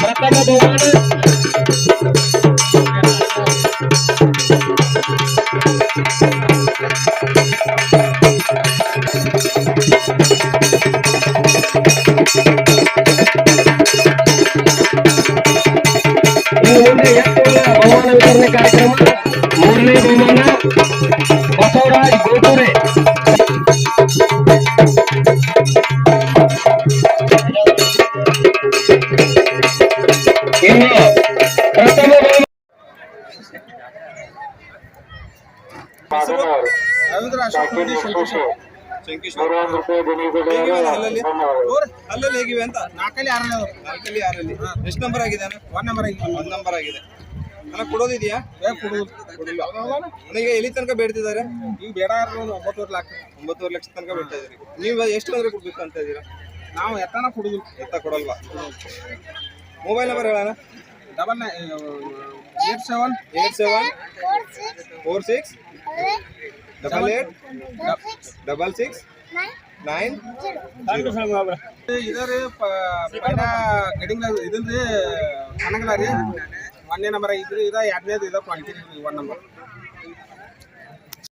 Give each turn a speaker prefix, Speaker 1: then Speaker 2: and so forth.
Speaker 1: ಪ್ರಥಮ ಬಹುಮಾನ ಇನ್ನು ಮುಂದೆ ಎತ್ತುಗಳ ಬಹುಮಾನ ವಿತರಣೆ ಕಾರ್ಯಕ್ರಮ ಮೂರನೇ ಬಹುಮಾನ ಬಸವರಾಜ್ ಗೋಟೂರೆ ಇನ್ನು
Speaker 2: ಅಲ್ಲಲ್ಲಿ ಹೇಗಿವೆ ಅಂತ ನಾಲ್ಕಲ್ಲಿ ಆರನೇ ನಾಲ್ಕಲ್ಲಿ ಆರಲ್ಲಿ ಎಷ್ಟು ನಂಬರ್ ಆಗಿದೆ ಒನ್ ನಂಬರ್ ಆಗಿದೆ ಒಂದ್ ನಂಬರ್ ಆಗಿದೆ ನನಗೆ ಕೊಡೋದಿದೆಯಾ ಕೊಡೋದು ಕೊಡಿಲ್ಲ ನನಗೆ ಎಲ್ಲಿ ತನಕ ಬೇಡ್ತಿದ್ದಾರೆ ಈಗ ಬೇಡ ಒಂಬತ್ತುವರೆ ಲಕ್ಷ ಒಂಬತ್ತುವರೆ ಲಕ್ಷ ತನಕ ಬೇಡ್ತಾ ಇದ್ದೀರಿ ನೀವು ಎಷ್ಟು ಅಂದ್ರೆ ಕೊಡ್ಬೇಕು ಅಂತ ಇದ್ದೀರಾ ನಾವು ಎತ್ತನ ಕೊಡುದು ಎತ್ತ ಕೊಡಲ್ವಾ? ಮೊಬೈಲ್ ನಂಬರ್ ಹೇಳೋಣ double nine eight seven eight seven four six double eight double six nine ಇದರಿ ಪೈನ ಗಡಿಂಗ್ ಇದನ್ರಿ ಕನಗಲ ರೀ ಒಂದನೇ ನಂಬರ್ ಐತ್ರಿ ಇದ ಎರಡನೇದು ಇದ ಕ್ವಾಲಿಟಿ ಒನ್ ನಂಬರ್